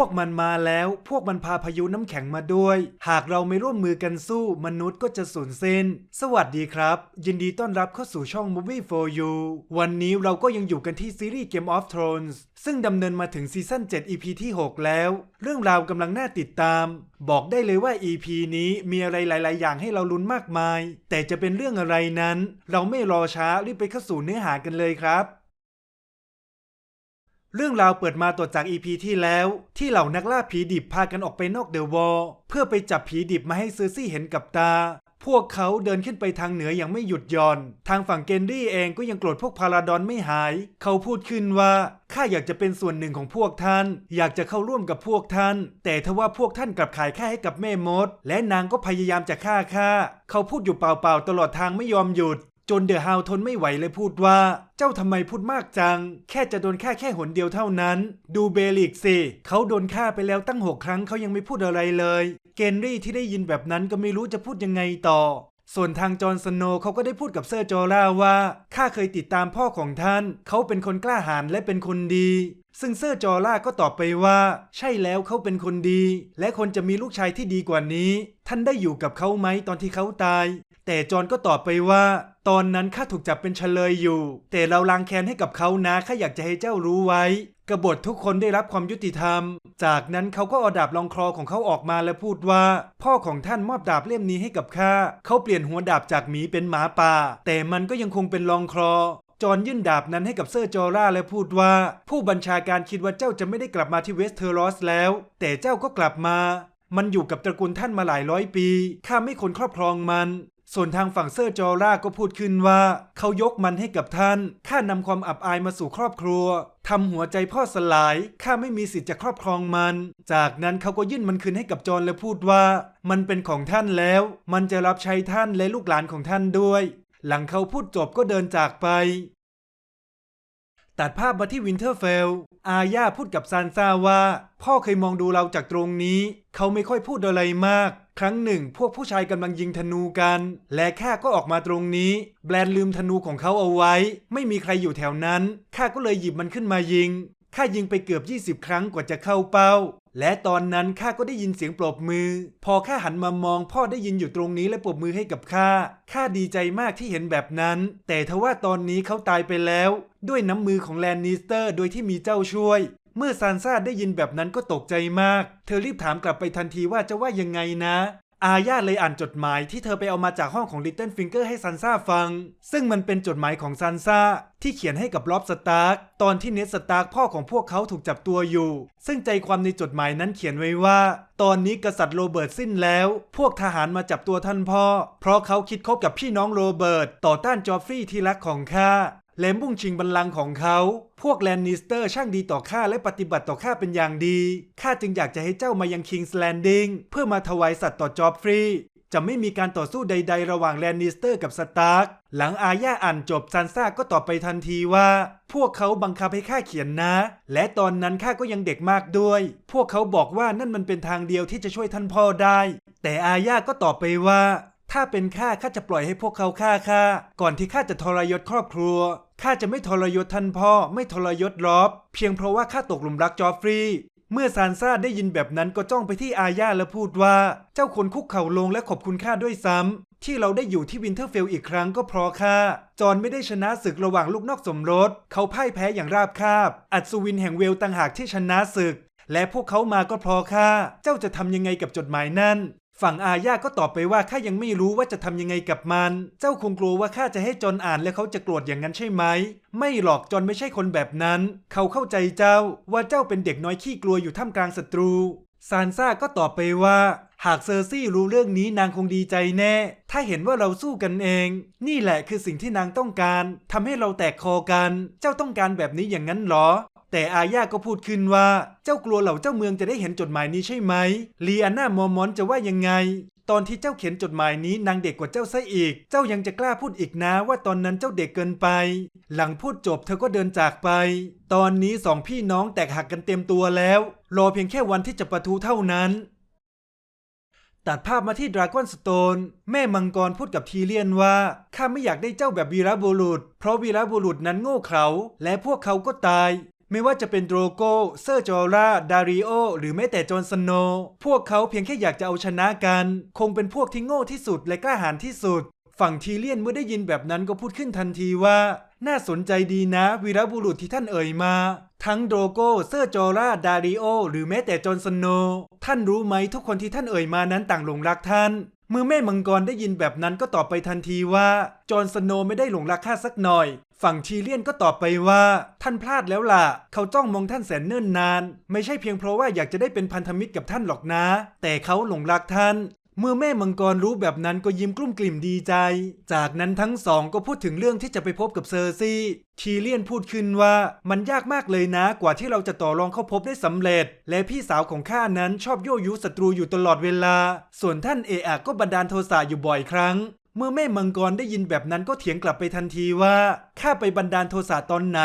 วกมันมาแล้ว พวกมันพาพายุน้ำแข็งมาด้วย หากเราไม่ร่วมมือกันสู้ มนุษย์ก็จะสูญสิ้น สวัสดีครับ ยินดีต้อนรับเข้าสู่ช่อง Movie for You วันนี้เราก็ยังอยู่กันที่ซีรีส์ Game of Thrones ซึ่งดำเนินมาถึงซีซั่น7 EP ที่ 6 แล้ว เรื่องราวกำลังน่าติดตาม บอกได้เลยว่า EP นี้มีอะไรหลาย ๆ อย่างให้เราลุ้นมากมาย แต่จะเป็นเรื่องอะไรนั้น เราไม่รอช้ารีบไปเข้าสู่เนื้อหากันเลยครับ เรื่องราวเปิดมาต่อจากอีพีที่แล้ว ที่เหล่านักล่าผีดิบพากันออกไปนอกเดอะวอลเพื่อไปจับผีดิบมาให้เซอร์ซี่เห็นกับตา พวกเขาเดินขึ้นไปทางเหนืออย่างไม่หยุดหย่อน ทางฝั่งเกนรี่เองก็ยังโกรธพวกพาราดอนไม่หาย เขาพูดขึ้นว่าข้าอยากจะเป็นส่วนหนึ่งของพวกท่าน อยากจะเข้าร่วมกับพวกท่าน แต่ทว่าพวกท่านกลับขายข้าให้กับแม่มด และนางก็พยายามจะฆ่าข้าเขาพูดอยู่เปล่าๆตลอดทางไม่ยอมหยุด จนเดอะฮาวทนไม่ไหวเลยพูดว่า เจ้าทำไมพูดมากจัง แค่จะโดนฆ่าแค่หนเดียวเท่านั้น ดูเบลิกสิเขาโดนฆ่าไปแล้วตั้งหกครั้งเขายังไม่พูดอะไรเลย เกนรี่ที่ได้ยินแบบนั้นก็ไม่รู้จะพูดยังไงต่อ ส่วนทางจอห์นสโนเขาก็ได้พูดกับเซอร์จอร่าว่าข้าเคยติดตามพ่อของท่าน เขาเป็นคนกล้าหาญและเป็นคนดี ซึ่งเซอร์จอร่าก็ตอบไปว่า ใช่แล้วเขาเป็นคนดี และคนจะมีลูกชายที่ดีกว่านี้ ท่านได้อยู่กับเขาไหมตอนที่เขาตาย แต่จอห์นก็ตอบไปว่า ตอนนั้นข้าถูกจับเป็นเฉลยอยู่ แต่เราล้างแค้นให้กับเขานะข้าอยากจะให้เจ้ารู้ไว้ กบฏทุกคนได้รับความยุติธรรม จากนั้นเขาก็เอาดาบรองคลอของเขาออกมาและพูดว่า พ่อของท่านมอบดาบเล่มนี้ให้กับข้าเขาเปลี่ยนหัวดาบจากหมีเป็นหมาป่า แต่มันก็ยังคงเป็นรองคลอจอห์นยื่นดาบนั้นให้กับเซอร์จอร่าและพูดว่า ผู้บัญชาการคิดว่าเจ้าจะไม่ได้กลับมาที่เวสเทอรอสแล้ว แต่เจ้าก็กลับมา มันอยู่กับตระกูลท่านมาหลายร้อยปี ข้าไม่ควรครอบครองมัน ส่วนทางฝั่งเซอร์จอร่าก็พูดขึ้นว่า เขายกมันให้กับท่าน ข้านำความอับอายมาสู่ครอบครัวทำหัวใจพ่อสลาย ข้าไม่มีสิทธิ์จะครอบครองมัน จากนั้นเขาก็ยื่นมันคืนให้กับจอห์นและพูดว่า มันเป็นของท่านแล้ว มันจะรับใช้ท่านและลูกหลานของท่านด้วย หลังเขาพูดจบก็เดินจากไป ตัดภาพมาที่วินเทอร์เฟล อาญาพูดกับซานซาว่า พ่อเคยมองดูเราจากตรงนี้ เขาไม่ค่อยพูดอะไรมาก ครั้งหนึ่งพวกผู้ชายกำลังยิงธนูกัน และข้าก็ออกมาตรงนี้ แบรนด์ลืมธนูของเขาเอาไว้ ไม่มีใครอยู่แถวนั้นข้าก็เลยหยิบมันขึ้นมายิงข้ายิงไปเกือบ 20 ครั้งกว่าจะเข้าเป้า และตอนนั้นข้าก็ได้ยินเสียงปรบมือ พอข้าหันมามองพ่อได้ยินอยู่ตรงนี้และปรบมือให้กับข้าข้าดีใจมากที่เห็นแบบนั้น แต่ทว่าตอนนี้เขาตายไปแล้ว ด้วยน้ำมือของแลนนิสเตอร์โดยที่มีเจ้าช่วย เมื่อซานซ่าได้ยินแบบนั้นก็ตกใจมาก เธอรีบถามกลับไปทันทีว่าจะว่ายังไงนะ อาญาเลยอ่านจดหมายที่เธอไปเอามาจากห้องของลิตเติ้ลฟิงเกอร์ให้ซันซ่าฟัง ซึ่งมันเป็นจดหมายของซันซ่าที่เขียนให้กับล็อบสตาร์กตอนที่เนสตาร์กพ่อของพวกเขาถูกจับตัวอยู่ ซึ่งใจความในจดหมายนั้นเขียนไว้ว่า ตอนนี้กษัตริย์โรเบิร์ตสิ้นแล้ว พวกทหารมาจับตัวท่านพ่อ เพราะเขาคิดคบกับพี่น้องโรเบิร์ตต่อต้านจอฟฟี่ที่รักของข้า และมุ่งชิงบัลลังก์ของเขา พวกแลนนิสเตอร์ช่างดีต่อข้าและปฏิบัติต่อข้าเป็นอย่างดี ข้าจึงอยากจะให้เจ้ามายังคิงส์แลนดิงเพื่อมาถวายสัตว์ต่อจอฟฟรี จะไม่มีการต่อสู้ใด ๆ ระหว่างแลนนิสเตอร์กับสตาร์ก หลังอาญาอ่านจบซันซ่าก็ตอบไปทันทีว่า พวกเขาบังคับให้ข้าเขียนนะ และตอนนั้นข้าก็ยังเด็กมากด้วย พวกเขาบอกว่านั่นมันเป็นทางเดียวที่จะช่วยท่านพ่อได้ แต่อาญาก็ตอบไปว่าถ้าเป็นข้าข้าจะปล่อยให้พวกเขาฆ่าข้าก่อนที่ข้าจะทรยศครอบครัว ข้าจะไม่ทรยศท่านพ่อไม่ทรยศรอบ เพียงเพราะว่าข้าตกหลุมรักจอฟฟรีเมื่อซานซ่าได้ยินแบบนั้นก็จ้องไปที่อาญาและพูดว่า เจ้าควรคุกเข่าลงและขอบคุณข้าด้วยซ้ำ ที่เราได้อยู่ที่วินเทอร์เฟลอีกครั้งก็เพราะข้าจอนไม่ได้ชนะศึกระหว่างลูกนอกสมรส เขาพ่ายแพ้อย่างราบคาบ อัศวินแห่งเวลต่างหากที่ชนะศึก และพวกเขามาก็เพราะข้าเจ้าจะทำยังไงกับจดหมายนั่น ฝั่งอาญาก็ตอบไปว่าข้ายังไม่รู้ว่าจะทำยังไงกับมัน เจ้าคงกลัวว่าข้าจะให้จอนอ่านและเขาจะโกรธอย่างนั้นใช่ไหม ไม่หรอกจอนไม่ใช่คนแบบนั้น เขาเข้าใจเจ้าว่าเจ้าเป็นเด็กน้อยขี้กลัวอยู่ท่ามกลางศัตรู ซานซ่าก็ตอบไปว่า หากเซอร์ซี่รู้เรื่องนี้นางคงดีใจแน่ ถ้าเห็นว่าเราสู้กันเอง นี่แหละคือสิ่งที่นางต้องการทำให้เราแตกคอกัน เจ้าต้องการแบบนี้อย่างนั้นหรอ แต่อาญาก็พูดขึ้นว่า เจ้ากลัวเหล่าเจ้าเมืองจะได้เห็นจดหมายนี้ใช่ไหมลีอาน่ามอมอนจะว่ายังไง ตอนที่เจ้าเขียนจดหมายนี้นางเด็กกว่าเจ้าซะอีก เจ้ายังจะกล้าพูดอีกนะว่าตอนนั้นเจ้าเด็กเกินไป หลังพูดจบเธอก็เดินจากไป ตอนนี้สองพี่น้องแตกหักกันเต็มตัวแล้ว รอเพียงแค่วันที่จะประทุเท่านั้นตัดภาพมาที่ดราก้อนสโตนแม่มังกรพูดกับทีเลียนว่า ข้าไม่อยากได้เจ้าแบบวีรบุรุษ เพราะวีรบุรุษนั้นโง่เขลาและพวกเขาก็ตาย ไม่ว่าจะเป็นโดรโกเซอร์จอราดาริโอ หรือแม้แต่จอห์นสโน พวกเขาเพียงแค่อยากจะเอาชนะกัน คงเป็นพวกที่โง่ที่สุดและกล้าหาญที่สุด ฝั่งทีเลียนเมื่อได้ยินแบบนั้นก็พูดขึ้นทันทีว่า น่าสนใจดีนะวีรบุรุษที่ท่านเอ่ยมา ทั้งโดรโกเซอร์จอราดาริโอ หรือแม้แต่จอห์นสโน ท่านรู้ไหมทุกคนที่ท่านเอ่ยมานั้นต่างหลงรักท่าน เมื่อแม่มังกรได้ยินแบบนั้นก็ตอบไปทันทีว่า จอร์นสโนไม่ได้หลงรักข้าสักหน่อย ฝั่งทีเลียนก็ตอบไปว่า ท่านพลาดแล้วล่ะ เขาจ้องมองท่านแสนเนิ่นนาน ไม่ใช่เพียงเพราะว่าอยากจะได้เป็นพันธมิตรกับท่านหรอกนะ แต่เขาหลงรักท่าน เมื่อแม่มังกรรู้แบบนั้นก็ยิ้มกลุ้มกลิ่มดีใจ จากนั้นทั้งสองก็พูดถึงเรื่องที่จะไปพบกับเซอร์ซี่ทีเลียนพูดขึ้นว่ามันยากมากเลยนะกว่าที่เราจะต่อรองเข้าพบได้สำเร็จ และพี่สาวของข้านั้นชอบยั่วยุศัตรูอยู่ตลอดเวลา ส่วนท่านเออะก็บันดาลโทสะอยู่บ่อยครั้ง เมื่อแม่มังกรได้ยินแบบนั้นก็เถียงกลับไปทันทีว่าข้าไปบันดาลโทสะตอนไหน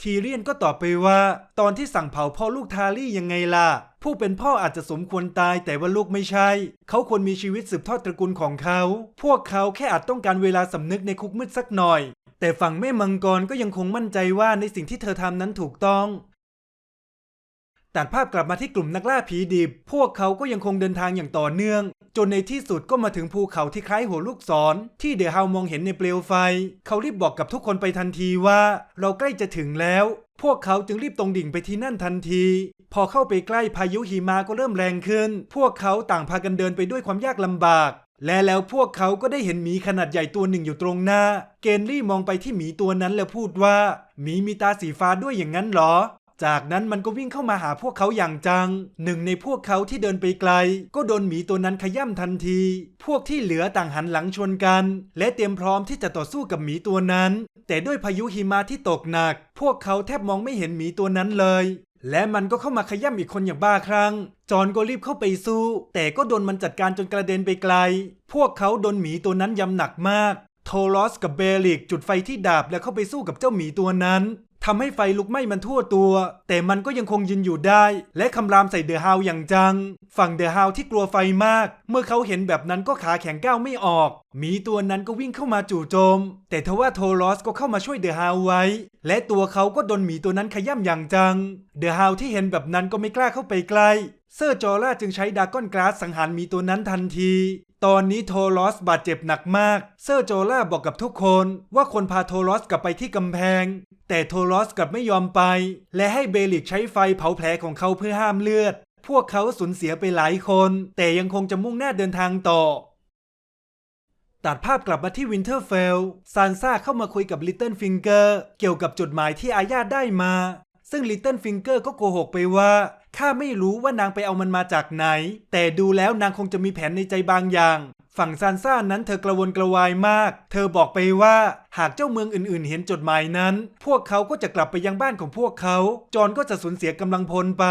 ทีเรียนก็ตอบไปว่า ตอนที่สั่งเผาพ่อลูกทารี่ยังไงล่ะ ผู้เป็นพ่ออาจจะสมควรตายแต่ว่าลูกไม่ใช่ เขาควรมีชีวิตสืบทอดตระกูลของเขา พวกเขาแค่อาจต้องการเวลาสำนึกในคุกมืดสักหน่อย แต่ฝั่งแม่มังกรก็ยังคงมั่นใจว่าในสิ่งที่เธอทำนั้นถูกต้อง ตัดภาพกลับมาที่กลุ่มนักล่าผีดิบ พวกเขาก็ยังคงเดินทางอย่างต่อเนื่อง จนในที่สุดก็มาถึงภูเขาที่คล้ายหัวลูกศร ที่เดอะฮามองเห็นในเปลวไฟ เขารีบบอกกับทุกคนไปทันทีว่า เราใกล้จะถึงแล้ว พวกเขาจึงรีบตรงดิ่งไปที่นั่นทันที พอเข้าไปใกล้พายุหิมะก็เริ่มแรงขึ้น พวกเขาต่างพากันเดินไปด้วยความยากลำบากและแล้วพวกเขาก็ได้เห็นหมีขนาดใหญ่ตัวหนึ่งอยู่ตรงหน้า เกนรี่มองไปที่หมีตัวนั้นแล้วพูดว่าหมีมีตาสีฟ้าด้วยอย่างนั้นหรอ จากนั้นมันก็วิ่งเข้ามาหาพวกเขาอย่างจัง หนึ่งในพวกเขาที่เดินไปไกล ก็โดนหมีตัวนั้นขย่ำทันที พวกที่เหลือต่างหันหลังชนกัน และเตรียมพร้อมที่จะต่อสู้กับหมีตัวนั้น แต่ด้วยพายุหิมะที่ตกหนัก พวกเขาแทบมองไม่เห็นหมีตัวนั้นเลย และมันก็เข้ามาขย่ำอีกคนอย่างบ้าคลั่งจอห์นก็รีบเข้าไปสู้ แต่ก็โดนมันจัดการจนกระเด็นไปไกล พวกเขาโดนหมีตัวนั้นยำหนักมากโทลอสกับเบลิกจุดไฟที่ดาบแล้วเข้าไปสู้กับเจ้าหมีตัวนั้น ทำให้ไฟลุกไหม้มันทั่วตัว แต่มันก็ยังคงยืนอยู่ได้ และคำรามใส่เดอะฮาวอย่างจัง ฝั่งเดอะฮาวที่กลัวไฟมาก เมื่อเขาเห็นแบบนั้นก็ขาแข็งก้าวไม่ออกหมีตัวนั้นก็วิ่งเข้ามาจู่โจม แต่ทว่าโทลอสก็เข้ามาช่วยเดอะฮาวไว้ และตัวเขาก็โดนหมีตัวนั้นขย่ำอย่างจัง เดอะฮาวที่เห็นแบบนั้นก็ไม่กล้าเข้าไปใกล้เซอร์จอร่าจึงใช้ดากอนกราสสังหารหมีตัวนั้นทันที ตอนนี้โทลอสบาดเจ็บหนักมาก เซอร์โจล่าบอกกับทุกคนว่าคนพาโทลอสกลับไปที่กำแพง แต่โทลอสกลับไม่ยอมไป และให้เบลิกใช้ไฟเผาแผลของเขาเพื่อห้ามเลือด พวกเขาสูญเสียไปหลายคน แต่ยังคงจะมุ่งหน้าเดินทางต่อ ตัดภาพกลับมาที่วินเทอร์เฟล ซานซ่าเข้ามาคุยกับลิตเติ้ลฟิงเกอร์เกี่ยวกับจดหมายที่อาญาได้มา ซึ่งลิตเติ้ลฟิงเกอร์ก็โกหกไปว่า ข้าไม่รู้ว่านางไปเอามันมาจากไหน แต่ดูแล้วนางคงจะมีแผนในใจบางอย่าง ฝั่งซานซ่านั้นเธอกระวนกระวายมาก เธอบอกไปว่าหากเจ้าเมืองอื่นๆ เห็นจดหมายนั้น พวกเขาก็จะกลับไปยังบ้านของพวกเขา จอนก็จะสูญเสียกำลังพลไป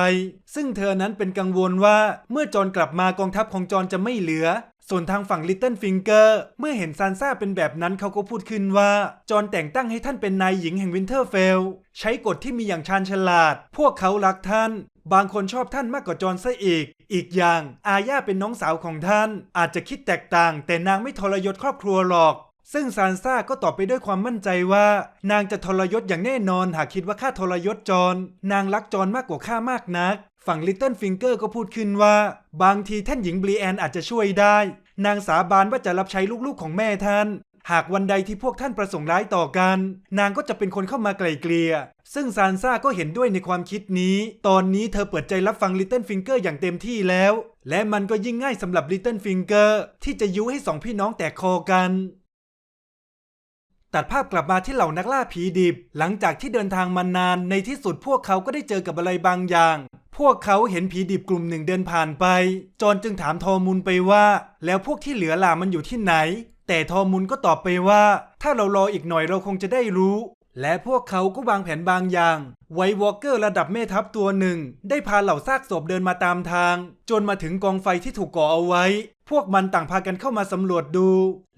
ซึ่งเธอนั้นเป็นกังวลว่าเมื่อจอนกลับมากองทัพของจอนจะไม่เหลือ ส่วนทางฝั่งลิตเติ้ลฟิงเกอร์เมื่อเห็นซานซ่าเป็นแบบนั้นเขาก็พูดขึ้นว่า จอนแต่งตั้งให้ท่านเป็นนายหญิงแห่งวินเทอร์เฟล ใช้กฎที่มีอย่างชาญฉลาด พวกเขารักท่าน บางคนชอบท่านมากกว่าจอนซะอีก อีกอย่าง อาญาเป็นน้องสาวของท่าน อาจจะคิดแตกต่าง แต่นางไม่ทรยศครอบครัวหรอก ซึ่งซานซ่าก็ตอบไปด้วยความมั่นใจว่า นางจะทรยศอย่างแน่นอนหากคิดว่าข้าทรยศจอนนางรักจอนมากกว่าข้ามากนัก ฝั่งลิตเติ้ลฟิงเกอร์ก็พูดขึ้นว่า บางทีท่านหญิงบรีแอนอาจจะช่วยได้ นางสาบานว่าจะรับใช้ลูกๆของแม่ท่าน หากวันใดที่พวกท่านประสงค์ร้ายต่อกัน นางก็จะเป็นคนเข้ามาไกล่เกลี่ยซึ่งซานซ่าก็เห็นด้วยในความคิดนี้ ตอนนี้เธอเปิดใจรับฟังลิตเติ้ลฟิงเกอร์อย่างเต็มที่แล้ว และมันก็ยิ่งง่ายสำหรับลิตเติ้ลฟิงเกอร์ที่จะยุให้สองพี่น้องแตกคอกัน ตัดภาพกลับมาที่เหล่านักล่าผีดิบ หลังจากที่เดินทางมานานในที่สุดพวกเขาก็ได้เจอกับอะไรบางอย่าง พวกเขาเห็นผีดิบกลุ่มหนึ่งเดินผ่านไป จอนจึงถามทอมุลไปว่า แล้วพวกที่เหลือล่ะมันอยู่ที่ไหน แต่ทอมุลก็ตอบไปว่า ถ้าเรารออีกหน่อยเราคงจะได้รู้ และพวกเขาก็วางแผนบางอย่าง ไวท์วอลเกอร์ระดับแม่ทัพตัวหนึ่ง ได้พาเหล่าซากศพเดินมาตามทาง จนมาถึงกองไฟที่ถูกก่อเอาไว้ พวกมันต่างพากันเข้ามาสำรวจดู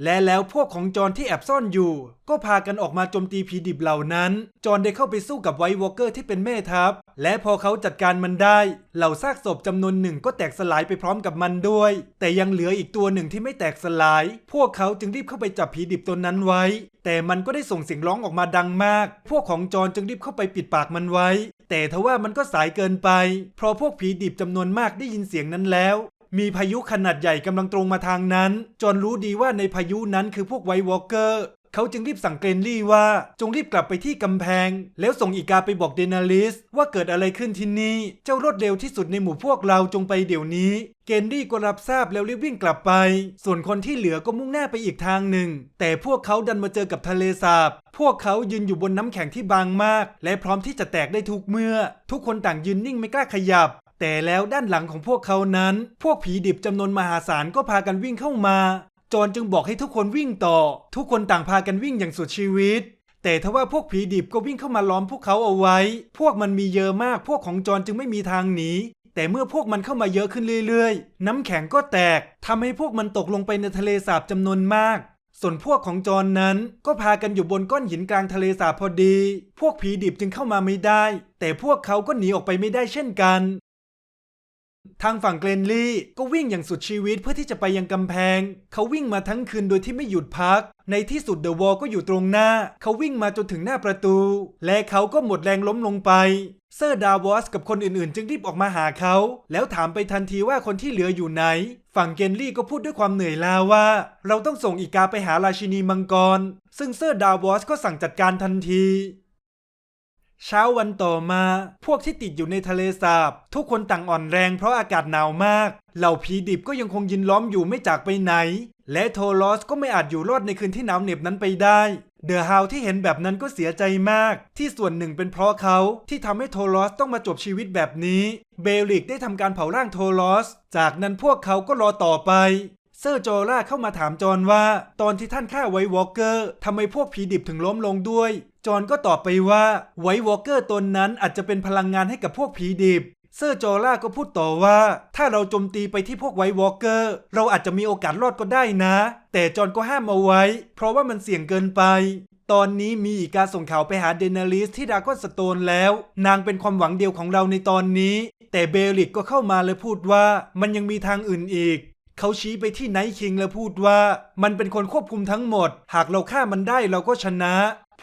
และแล้วพวกของจอนที่แอบซ่อนอยู่ ก็พากันออกมาโจมตีผีดิบเหล่านั้น จอนได้เข้าไปสู้กับไวท์วอลเกอร์ที่เป็นแม่ทัพ และพอเขาจัดการมันได้ เหล่าซากศพจำนวนหนึ่งก็แตกสลายไปพร้อมกับมันด้วย แต่ยังเหลืออีกตัวหนึ่งที่ไม่แตกสลาย พวกเขาจึงรีบเข้าไปจับผีดิบตัวนั้นไว้ แต่มันก็ได้ส่งเสียงร้องออกมาดังมาก พวกของจอนจึงรีบเข้าไปปิดปากมันไว้ แต่ทว่ามันก็สายเกินไป เพราะพวกผีดิบจำนวนมากได้ยินเสียงนั้นแล้วมีพายุขนาดใหญ่กำลังตรงมาทางนั้นจอนรู้ดีว่าในพายุนั้นคือพวกไววอลเกอร์ เขาจึงรีบสั่งเกรนลี่ว่าจงรีบกลับไปที่กำแพง แล้วส่งอีกาไปบอกเดนาลิสว่าเกิดอะไรขึ้นที่นี่ เจ้ารวดเร็วที่สุดในหมู่พวกเราจงไปเดี๋ยวนี้เกนดี้ก็รับทราบแล้วรีบวิ่งกลับไป ส่วนคนที่เหลือก็มุ่งหน้าไปอีกทางหนึ่ง แต่พวกเขาดันมาเจอกับทะเลสาบ พวกเขายืนอยู่บนน้ำแข็งที่บางมาก และพร้อมที่จะแตกได้ทุกเมื่อ ทุกคนต่างยืนนิ่งไม่กล้าขยับ แต่แล้วด้านหลังของพวกเขานั้น พวกผีดิบจำนวนมหาศาลก็พากันวิ่งเข้ามา จอนจึงบอกให้ทุกคนวิ่งต่อ ทุกคนต่างพากันวิ่งอย่างสุดชีวิต แต่ทว่าพวกผีดิบก็วิ่งเข้ามาล้อมพวกเขาเอาไว้ พวกมันมีเยอะมากพวกของจอนจึงไม่มีทางหนีแต่เมื่อพวกมันเข้ามาเยอะขึ้นเรื่อยๆ น้ำแข็งก็แตกทำให้พวกมันตกลงไปในทะเลสาบจำนวนมากส่วนพวกของจอนนั้นก็พากันอยู่บนก้อนหินกลางทะเลสาบพอดี พวกผีดิบจึงเข้ามาไม่ได้ แต่พวกเขาก็หนีออกไปไม่ได้เช่นกัน ทางฝั่งเกรนลี่ ก็วิ่งอย่างสุดชีวิตเพื่อที่จะไปยังกำแพง เขาวิ่งมาทั้งคืนโดยที่ไม่หยุดพัก ในที่สุดเดอะวอลก็อยู่ตรงหน้า เขาวิ่งมาจนถึงหน้าประตู และเขาก็หมดแรงล้มลงไป เซอร์ดาวอสกับคนอื่นๆ จึงรีบออกมาหาเขา แล้วถามไปทันทีว่าคนที่เหลืออยู่ไหน ฝั่งเกนลี่ก็พูดด้วยความเหนื่อยล้าว่า เราต้องส่งอีกาไปหาราชินีมังกร ซึ่งเซอร์ดาวอสก็สั่งจัดการทันที เช้าวันต่อมา พวกที่ติดอยู่ในทะเลสาบ ทุกคนต่างอ่อนแรงเพราะอากาศหนาวมาก เหล่าผีดิบก็ยังคงยินล้อมอยู่ไม่จากไปไหน และโทลอสก็ไม่อาจอยู่รอดในคืนที่หนาวเหน็บนั้นไปได้ เดอะฮาวที่เห็นแบบนั้นก็เสียใจมาก ที่ส่วนหนึ่งเป็นเพราะเขาที่ทำให้โทลอสต้องมาจบชีวิตแบบนี้ เบลิกได้ทำการเผาร่างโทลอส จากนั้นพวกเขาก็รอต่อไปเซอร์โจราเข้ามาถามจอห์นว่า ตอนที่ท่านฆ่าไววอลเกอร์ทำไมพวกผีดิบถึงล้มลงด้วย จอห์นก็ตอบไปว่าไวท์วอลเกอร์ตนนั้นอาจจะเป็นพลังงานให้กับพวกผีดิบ เซอร์โจราก็พูดต่อว่า ถ้าเราโจมตีไปที่พวกไวท์วอลเกอร์ เราอาจจะมีโอกาสรอดก็ได้นะ แต่จอห์นก็ห้ามเอาไว้ เพราะว่ามันเสี่ยงเกินไปตอนนี้มีอีกการส่งข่าวไปหาเดนาลิสที่ดากอนสโตนแล้ว นางเป็นความหวังเดียวของเราในตอนนี้ แต่เบลิกก็เข้ามาและพูดว่ามันยังมีทางอื่นอีก เขาชี้ไปที่ไนท์คิงและพูดว่า มันเป็นคนควบคุมทั้งหมด หากเราฆ่ามันได้เราก็ชนะ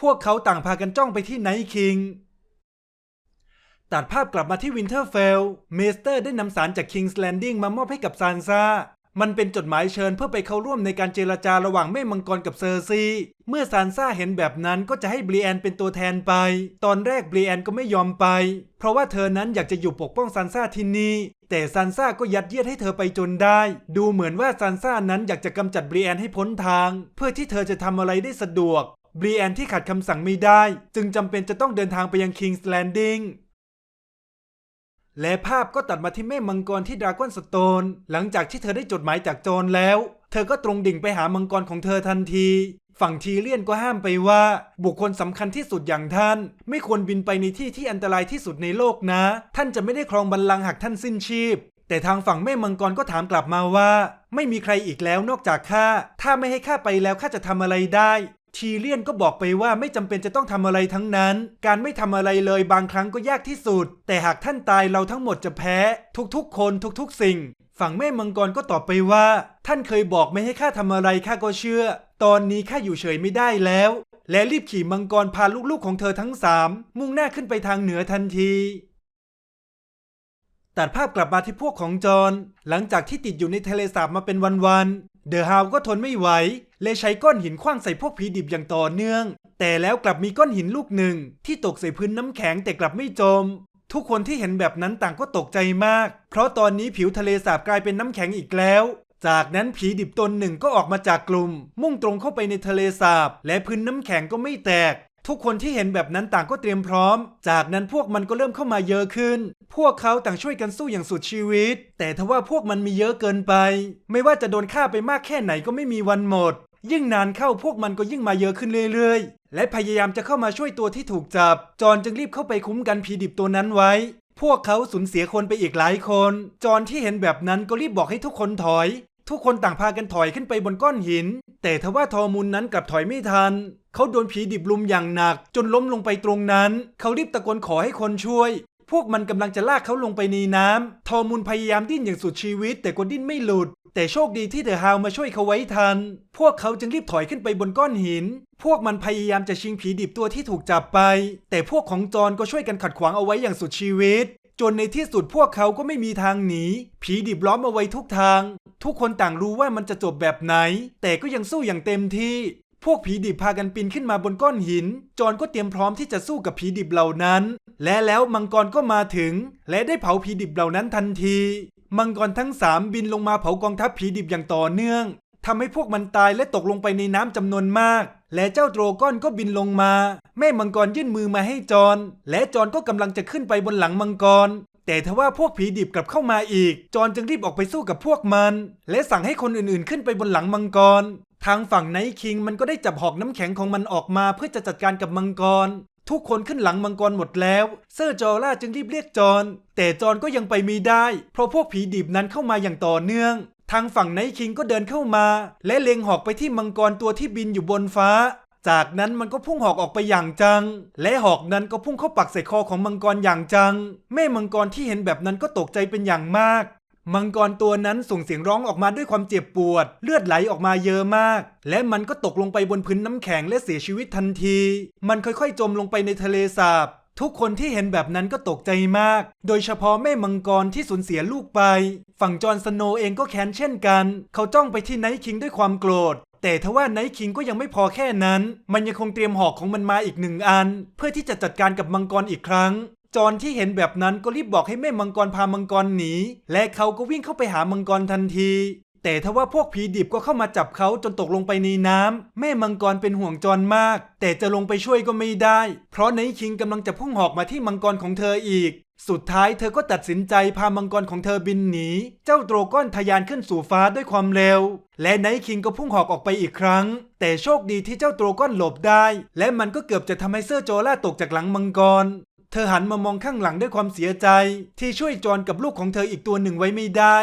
พวกเขาต่างพากันจ้องไปที่ไนท์คิง ตัดภาพกลับมาที่วินเทอร์เฟล เมสเตอร์ได้นำสารจาก King's Landing มามอบให้กับซานซา มันเป็นจดหมายเชิญเพื่อไปเข้าร่วมในการเจรจาระหว่างแม่มังกรกับเซอร์ซี เมื่อซานซาเห็นแบบนั้นก็จะให้บรีแอนเป็นตัวแทนไป ตอนแรกบรีแอนก็ไม่ยอมไป เพราะว่าเธอนั้นอยากจะอยู่ปกป้องซานซาที่นี่ แต่ซานซาก็ยัดเยียดให้เธอไปจนได้ ดูเหมือนว่าซานซ่านั้นอยากจะกำจัดบรีแอนให้พ้นทาง เพื่อที่เธอจะทำอะไรได้สะดวก บรีแอนที่ขัดคำสั่งไม่ได้ จึงจำเป็นจะต้องเดินทางไปยัง King's Landing และภาพก็ตัดมาที่แม่มังกรที่ดราก้อนสโตน หลังจากที่เธอได้จดหมายจากโจรแล้ว เธอก็ตรงดิ่งไปหามังกรของเธอทันที ฝั่งทีเลียนก็ห้ามไปว่า บุคคลสำคัญที่สุดอย่างท่าน ไม่ควรบินไปในที่ที่อันตรายที่สุดในโลกนะ ท่านจะไม่ได้ครองบัลลังก์หากท่านสิ้นชีพ แต่ทางฝั่งแม่มังกรก็ถามกลับมาว่า ไม่มีใครอีกแล้วนอกจากข้าถ้าไม่ให้ข้าไปแล้วข้าจะทำอะไรได้ ทีเลียนก็บอกไปว่าไม่จำเป็นจะต้องทำอะไรทั้งนั้น การไม่ทำอะไรเลยบางครั้งก็ยากที่สุด แต่หากท่านตายเราทั้งหมดจะแพ้ ทุกๆ คนทุกๆ สิ่ง ฝั่งแม่มังกรก็ตอบไปว่า ท่านเคยบอกไม่ให้ข้าทำอะไรข้าก็เชื่อ ตอนนี้ข้าอยู่เฉยไม่ได้แล้ว และรีบขี่มังกรพาลูกๆของเธอทั้งสามมุ่งหน้าขึ้นไปทางเหนือทันทีตัดภาพกลับมาที่พวกของจอห์นหลังจากที่ติดอยู่ในทะเลสาบมาเป็นวันๆ เดอะฮาวก็ทนไม่ไหวเลยใช้ก้อนหินคว้างใส่พวกผีดิบอย่างต่อเนื่อง แต่แล้วกลับมีก้อนหินลูกหนึ่ง ที่ตกใส่พื้นน้ำแข็งแต่กลับไม่จม ทุกคนที่เห็นแบบนั้นต่างก็ตกใจมาก เพราะตอนนี้ผิวทะเลสาบกลายเป็นน้ำแข็งอีกแล้ว จากนั้นผีดิบตนหนึ่งก็ออกมาจากกลุ่ม มุ่งตรงเข้าไปในทะเลสาบ และพื้นน้ำแข็งก็ไม่แตก ทุกคนที่เห็นแบบนั้นต่างก็เตรียมพร้อม จากนั้นพวกมันก็เริ่มเข้ามาเยอะขึ้น พวกเขาต่างช่วยกันสู้อย่างสุดชีวิต แต่ทว่าพวกมันมีเยอะเกินไป ไม่ว่าจะโดนฆ่าไปมากแค่ไหนก็ไม่มีวันหมด ยิ่งนานเข้าพวกมันก็ยิ่งมาเยอะขึ้นเรื่อยๆ และพยายามจะเข้ามาช่วยตัวที่ถูกจับ จอห์นจึงรีบเข้าไปคุ้มกันผีดิบตัวนั้นไว้ พวกเขาสูญเสียคนไปอีกหลายคน จอห์นที่เห็นแบบนั้นก็รีบบอกให้ทุกคนถอย ทุกคนต่างพากันถอยขึ้นไปบนก้อนหิน แต่ทว่าทอมุนนั้นกลับถอยไม่ทัน เขาโดนผีดิบลุมอย่างหนัก จนล้มลงไปตรงนั้น เขารีบตะโกนขอให้คนช่วย พวกมันกำลังจะลากเขาลงไปในน้ำ ทอมุนพยายามดิ้นอย่างสุดชีวิต แต่ก็ดิ้นไม่หลุด แต่โชคดีที่เดอะฮาวมาช่วยเขาไว้ทัน พวกเขาจึงรีบถอยขึ้นไปบนก้อนหิน พวกมันพยายามจะชิงผีดิบตัวที่ถูกจับไป แต่พวกของจอนก็ช่วยกันขัดขวางเอาไว้อย่างสุดชีวิต จนในที่สุดพวกเขาก็ไม่มีทางหนี ผีดิบล้อมเอาไว้ทุกทาง ทุกคนต่างรู้ว่ามันจะจบแบบไหน แต่ก็ยังสู้อย่างเต็มที่ พวกผีดิบพากันปีนขึ้นมาบนก้อนหิน จอนก็เตรียมพร้อมที่จะสู้กับผีดิบเหล่านั้น และแล้วมังกรก็มาถึง และได้เผาผีดิบเหล่านั้นทันที มังกรทั้งสามบินลงมาเผากองทัพผีดิบอย่างต่อเนื่องทำให้พวกมันตายและตกลงไปในน้ำจำนวนมาก และเจ้าโดรก้อนก็บินลงมา แม่มังกรยื่นมือมาให้จอนและจอนก็กำลังจะขึ้นไปบนหลังมังกร แต่ทว่าพวกผีดิบกลับเข้ามาอีก จอนจึงรีบออกไปสู้กับพวกมัน และสั่งให้คนอื่นๆ ขึ้นไปบนหลังมังกร ทางฝั่งไนท์คิงมันก็ได้จับหอกน้ำแข็งของมันออกมาเพื่อจะจัดการกับมังกร ทุกคนขึ้นหลังมังกรหมดแล้ว เซอร์จอร่าจึงรีบเรียกจอนแต่จอนก็ยังไปไม่ได้ เพราะพวกผีดิบนั้นเข้ามาอย่างต่อเนื่อง ทางฝั่งไนท์คิงก็เดินเข้ามา และเล็งหอกไปที่มังกรตัวที่บินอยู่บนฟ้า จากนั้นมันก็พุ่งหอกออกไปอย่างจัง และหอกนั้นก็พุ่งเข้าปักใส่คอของมังกรอย่างจัง แม่มังกรที่เห็นแบบนั้นก็ตกใจเป็นอย่างมาก มังกรตัวนั้นส่งเสียงร้องออกมาด้วยความเจ็บปวด เลือดไหลออกมาเยอะมาก และมันก็ตกลงไปบนพื้นน้ำแข็งและเสียชีวิตทันที มันค่อยๆ จมลงไปในทะเลสาบ ทุกคนที่เห็นแบบนั้นก็ตกใจมาก โดยเฉพาะแม่มังกรที่สูญเสียลูกไป ฝั่งจอห์นสโนเองก็แค้นเช่นกัน เขาจ้องไปที่ไนท์คิงด้วยความโกรธ แต่ทว่าไนท์คิงก็ยังไม่พอแค่นั้น มันยังคงเตรียมหอกของมันมาอีกหนึ่งอัน เพื่อที่จะจัดการกับมังกรอีกครั้งจอนที่เห็นแบบนั้นก็รีบบอกให้แม่มังกรพามังกรหนี และเขาก็วิ่งเข้าไปหามังกรทันที แต่ทว่าพวกผีดิบก็เข้ามาจับเขาจนตกลงไปในน้ำแม่มังกรเป็นห่วงจอนมาก แต่จะลงไปช่วยก็ไม่ได้ เพราะไนท์คิงกำลังจะพุ่งหอกมาที่มังกรของเธออีก สุดท้ายเธอก็ตัดสินใจพามังกรของเธอบินหนี เจ้าโดรก้อนทะยานขึ้นสู่ฟ้าด้วยความเร็ว และไนท์คิงก็พุ่งหอกออกไปอีกครั้ง แต่โชคดีที่เจ้าโดรก้อนหลบได้ และมันก็เกือบจะทำให้เซอร์โจล่าตกจากหลังมังกรเธอหันมามองข้างหลังด้วยความเสียใจ ที่ช่วยจอนกับลูกของเธออีกตัวหนึ่งไว้ไม่ได้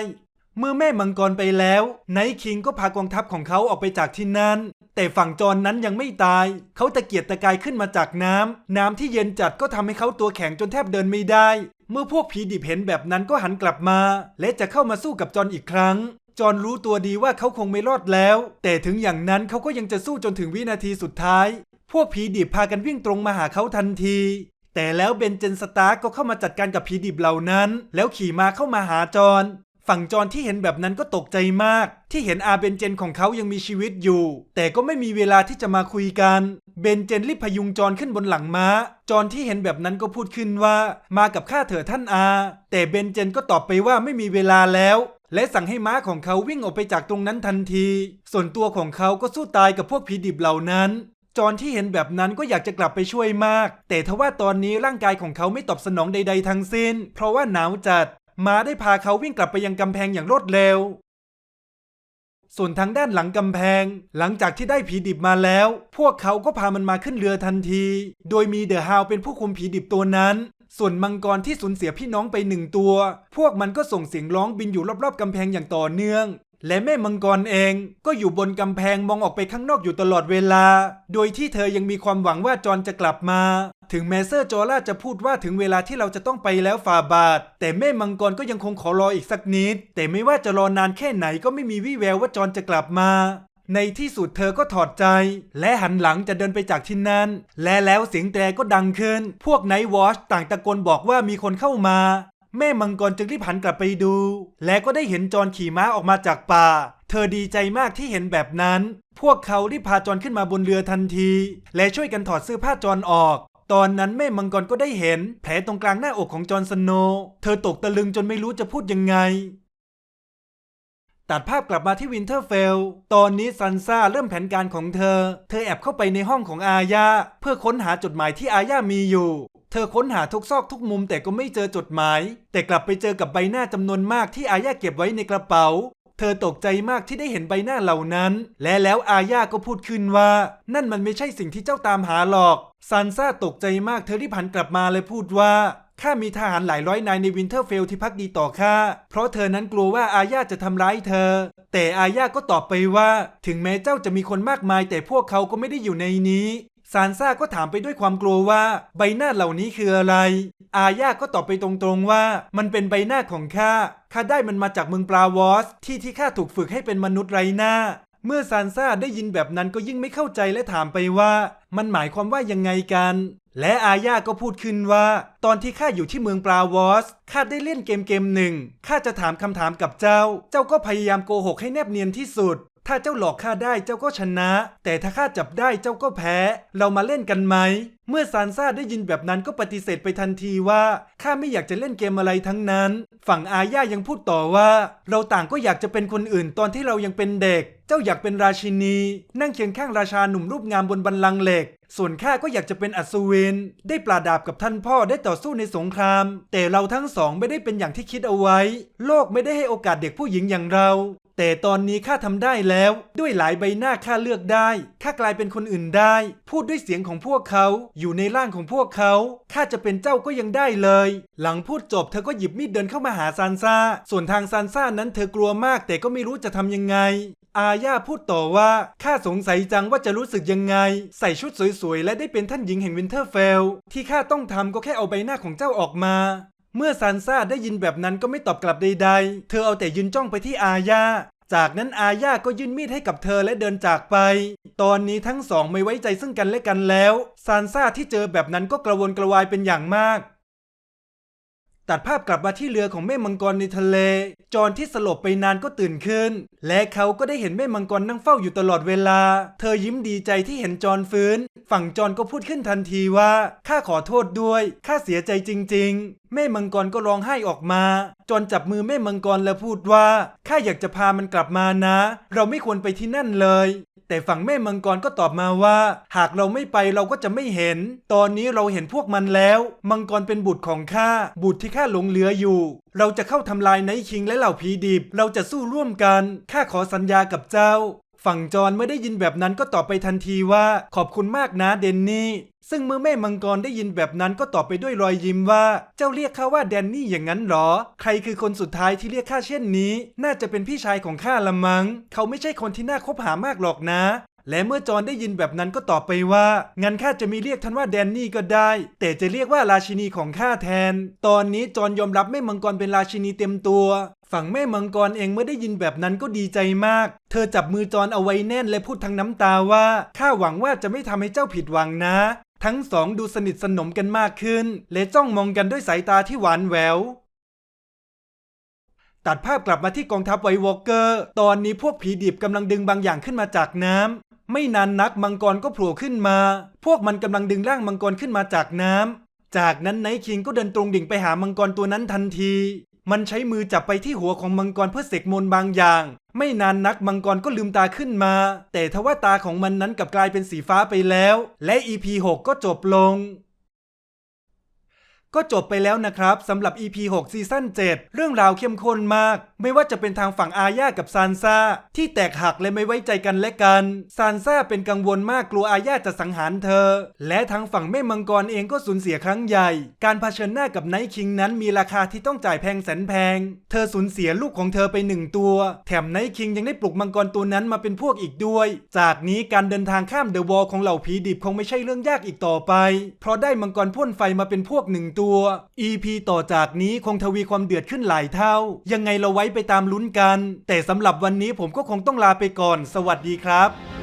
เมื่อแม่มังกรไปแล้วไนท์คิงก็พากองทัพของเขาออกไปจากที่นั่น แต่ฝั่งจอนนั้นยังไม่ตาย เขาตะเกียกตะกายขึ้นมาจากน้ำ น้ำที่เย็นจัดก็ทำให้เขาตัวแข็งจนแทบเดินไม่ได้ เมื่อพวกผีดิบเห็นแบบนั้นก็หันกลับมา และจะเข้ามาสู้กับจอนอีกครั้ง จอนรู้ตัวดีว่าเขาคงไม่รอดแล้ว แต่ถึงอย่างนั้นเขาก็ยังจะสู้จนถึงวินาทีสุดท้าย พวกผีดิบพากันวิ่งตรงมาหาเขาทันทีแต่แล้วเบนเจนสตาร์ก็เข้ามาจัดการกับผีดิบเหล่านั้น แล้วขี่มาเข้ามาหาจอน ฝั่งจอนที่เห็นแบบนั้นก็ตกใจมาก ที่เห็นอาเบนเจนของเขายังมีชีวิตอยู่ แต่ก็ไม่มีเวลาที่จะมาคุยกัน เบนเจนรีบพยุงจอนขึ้นบนหลังม้า จอนที่เห็นแบบนั้นก็พูดขึ้นว่า มากับข้าเถอะท่านอา แต่เบนเจนก็ตอบไปว่าไม่มีเวลาแล้วและสั่งให้ม้าของเขาวิ่งออกไปจากตรงนั้นทันที ส่วนตัวของเขาก็สู้ตายกับพวกผีดิบเหล่านั้น จอนที่เห็นแบบนั้นก็อยากจะกลับไปช่วยมาก แต่ทว่าตอนนี้ร่างกายของเขาไม่ตอบสนองใด ๆ ทั้งสิ้น เพราะว่าหนาวจัด ม้าได้พาเขาวิ่งกลับไปยังกำแพงอย่างรวดเร็ว ส่วนทางด้านหลังกำแพง หลังจากที่ได้ผีดิบมาแล้ว พวกเขาก็พามันมาขึ้นเรือทันที โดยมีเดอะฮาวเป็นผู้คุมผีดิบตัวนั้น ส่วนมังกรที่สูญเสียพี่น้องไปหนึ่งตัว พวกมันก็ส่งเสียงร้องบินอยู่รอบๆกำแพงอย่างต่อเนื่อง และแม่มังกรเองก็อยู่บนกำแพงมองออกไปข้างนอกอยู่ตลอดเวลา โดยที่เธอยังมีความหวังว่าจอนจะกลับมา ถึงแมเซอร์จอร่าจะพูดว่าถึงเวลาที่เราจะต้องไปแล้วฝ่าบาท แต่แม่มังกรก็ยังคงขอรออีกสักนิด แต่ไม่ว่าจะรอนานแค่ไหนก็ไม่มีวี่แววว่าจอนจะกลับมา ในที่สุดเธอก็ถอดใจ และหันหลังจะเดินไปจากที่นั่นและแล้วเสียงแตรก็ดังขึ้น พวกไนท์วอชต่างตะโกนบอกว่ามีคนเข้ามา แม่มังกรจึงรีบหันกลับไปดู และก็ได้เห็นจอนขี่ม้าออกมาจากป่า เธอดีใจมากที่เห็นแบบนั้น พวกเขารีบพาจอนขึ้นมาบนเรือทันที และช่วยกันถอดเสื้อผ้าจอนออก ตอนนั้นแม่มังกรก็ได้เห็น แผลตรงกลางหน้าอกของจอนสโน เธอตกตะลึงจนไม่รู้จะพูดยังไง ตัดภาพกลับมาที่วินเทอร์เฟล ตอนนี้ซันซ่าเริ่มแผนการของเธอ เธอแอบเข้าไปในห้องของอาญาเพื่อค้นหาจดหมายที่อาญามีอยู่ เธอค้นหาทุกซอกทุกมุมแต่ก็ไม่เจอจดหมาย แต่กลับไปเจอกับใบหน้าจำนวนมากที่อาญาเก็บไว้ในกระเป๋า เธอตกใจมากที่ได้เห็นใบหน้าเหล่านั้น และแล้วอาญาก็พูดขึ้นว่า นั่นมันไม่ใช่สิ่งที่เจ้าตามหาหรอกซันซ่าตกใจมากเธอรีบหันกลับมาเลยพูดว่าข้ามีทหารหลายร้อยนายในวินเทอร์เฟลที่พักดีต่อข้า เพราะเธอนั้นกลัวว่าอาญาจะทำร้ายเธอ แต่อาญาก็ตอบไปว่า ถึงแม้เจ้าจะมีคนมากมาย แต่พวกเขาก็ไม่ได้อยู่ในนี้ ซานซ่าก็ถามไปด้วยความกลัวว่าใบหน้าเหล่านี้คืออะไร อาญาก็ตอบไปตรงๆว่า มันเป็นใบหน้าของข้า ข้าได้มันมาจากเมืองปลาวอส ที่ที่ข้าถูกฝึกให้เป็นมนุษย์ไรหน้า เมื่อซานซ่าได้ยินแบบนั้นก็ยิ่งไม่เข้าใจและถามไปว่า มันหมายความว่ายังไงกัน และอาญาก็พูดขึ้นว่า ตอนที่ข้าอยู่ที่เมืองปลาวอสข้าได้เล่นเกมเกมหนึ่งข้าจะถามคำถามกับเจ้า เจ้าก็พยายามโกหกให้แนบเนียนที่สุด ถ้าเจ้าหลอกข้าได้เจ้าก็ชนะ แต่ถ้าข้าจับได้เจ้าก็แพ้ เรามาเล่นกันไหม เมื่อซานซ่าได้ยินแบบนั้นก็ปฏิเสธไปทันทีว่าข้าไม่อยากจะเล่นเกมอะไรทั้งนั้น ฝั่งอาญายังพูดต่อว่า เราต่างก็อยากจะเป็นคนอื่นตอนที่เรายังเป็นเด็ก เจ้าอยากเป็นราชินี นั่งเคียงข้างราชาหนุ่มรูปงามบนบันลังเหล็ก ส่วนข้าก็อยากจะเป็นอัศวิน ได้ปราดาบกับท่านพ่อได้ต่อสู้ในสงคราม แต่เราทั้งสองไม่ได้เป็นอย่างที่คิดเอาไว้ โลกไม่ได้ให้โอกาสเด็กผู้หญิงอย่างเรา แต่ตอนนี้ข้าทำได้แล้ว ด้วยหลายใบหน้าข้าเลือกได้ข้ากลายเป็นคนอื่นได้ พูดด้วยเสียงของพวกเขา อยู่ในร่างของพวกเขาข้าจะเป็นเจ้าก็ยังได้เลย หลังพูดจบเธอก็หยิบมีดเดินเข้ามาหาซานซาส่วนทางซานซ่านั้นเธอกลัวมากแต่ก็ไม่รู้จะทำยังไง อาญาพูดต่อว่าข้าสงสัยจังว่าจะรู้สึกยังไง ใส่ชุดสวยๆและได้เป็นท่านหญิงแห่งวินเทอร์เฟลที่ข้าต้องทำก็แค่เอาใบหน้าของเจ้าออกมา เมื่อซานซ่าได้ยินแบบนั้นก็ไม่ตอบกลับใดๆ เธอเอาแต่ยืนจ้องไปที่อาญา จากนั้นอาญาก็ยื่นมีดให้กับเธอและเดินจากไป ตอนนี้ทั้งสองไม่ไว้ใจซึ่งกันและกันแล้ว ซานซ่าที่เจอแบบนั้นก็กระวนกระวายเป็นอย่างมาก ตัดภาพกลับมาที่เรือของแม่มังกรในทะเล จอนที่สลบไปนานก็ตื่นขึ้น และเขาก็ได้เห็นแม่มังกรนั่งเฝ้าอยู่ตลอดเวลา เธอยิ้มดีใจที่เห็นจอนฟื้น ฝั่งจอนก็พูดขึ้นทันทีว่าข้าขอโทษด้วยข้าเสียใจจริง ๆ แม่มังกรก็ร้องไห้ออกมา จอนจับมือแม่มังกรแล้วพูดว่าข้าอยากจะพามันกลับมานะ เราไม่ควรไปที่นั่นเลย แต่ฝั่งแม่มังกรก็ตอบมาว่า หากเราไม่ไปเราก็จะไม่เห็น ตอนนี้เราเห็นพวกมันแล้ว มังกรเป็นบุตรของข้า บุตรที่ข้าหลงเหลืออยู่ เราจะเข้าทำลายไนท์คิงและเหล่าผีดิบ เราจะสู้ร่วมกัน ข้าขอสัญญากับเจ้า ฝั่งจอนเมื่อได้ยินแบบนั้นก็ตอบไปทันทีว่า ขอบคุณมากนะเดนนี่ ซึ่งเมื่อแม่มังกรได้ยินแบบนั้นก็ตอบไปด้วยรอยยิ้มว่า เจ้าเรียกข้าว่าแดนนี่อย่างนั้นหรอ ใครคือคนสุดท้ายที่เรียกข้าเช่นนี้ น่าจะเป็นพี่ชายของข้าละมัง้ง เขาไม่ใช่คนที่น่าคบหามากหรอกนะ และเมื่อจอนได้ยินแบบนั้นก็ตอบไปว่า งั้นข้าจะมีเรียกท่านว่าแดนนี่ก็ได้ แต่จะเรียกว่าราชินีของข้าแทน ตอนนี้จอนยอมรับแม่มังกรเป็นราชินีเต็มตัวฝั่งแม่มังกรเองเมื่อได้ยินแบบนั้นก็ดีใจมาก เธอจับมือจอนเอาไว้แน่นและพูดทั้งน้ำตาว่า ข้าหวังว่าจะไม่ทำให้เจ้าผิดหวังนะ ทั้งสองดูสนิทสนมกันมากขึ้น และจ้องมองกันด้วยสายตาที่หวานแหวว ตัดภาพกลับมาที่กองทัพไววอล์กเกอร์ ตอนนี้พวกผีดิบกำลังดึงบางอย่างขึ้นมาจากน้ำ ไม่นานนักมังกรก็โผล่ขึ้นมา พวกมันกำลังดึงร่างมังกรขึ้นมาจากน้ำ จากนั้นไนท์คิงก็เดินตรงดิ่งไปหามังกรตัวนั้นทันที มันใช้มือจับไปที่หัวของมังกรเพื่อเสกมนต์บางอย่าง ไม่นานนักมังกรก็ลืมตาขึ้นมา แต่ทว่าตาของมันนั้นกลับกลายเป็นสีฟ้าไปแล้ว และ EP 6 ก็จบลงก็จบไปแล้วนะครับสำหรับ EP 6 ซีซั่น7 เรื่องราวเข้มข้นมาก ไม่ว่าจะเป็นทางฝั่งอาญากับซานซาที่แตกหักและไม่ไว้ใจกันและกัน ซานซาเป็นกังวลมากกลัวอาญาจะสังหารเธอ และทางฝั่งแม่มังกรเองก็สูญเสียครั้งใหญ่ การเผชิญหน้ากับไนท์คิงนั้นมีราคาที่ต้องจ่ายแพงแสนแพง เธอสูญเสียลูกของเธอไปหนึ่งตัว แถมไนท์คิงยังได้ปลุกมังกรตัวนั้นมาเป็นพวกอีกด้วย จากนี้การเดินทางข้ามเดอะวอลของเหล่าผีดิบคงไม่ใช่เรื่องยากอีกต่อไป เพราะได้มังกรพ่นไฟมาเป็นพวกหนึ่งตัว EP ต่อจากนี้คงทวีความเดือดขึ้นหลายเท่า ยังไงเราไว้ไปตามลุ้นกัน แต่สำหรับวันนี้ผมก็คงต้องลาไปก่อน สวัสดีครับ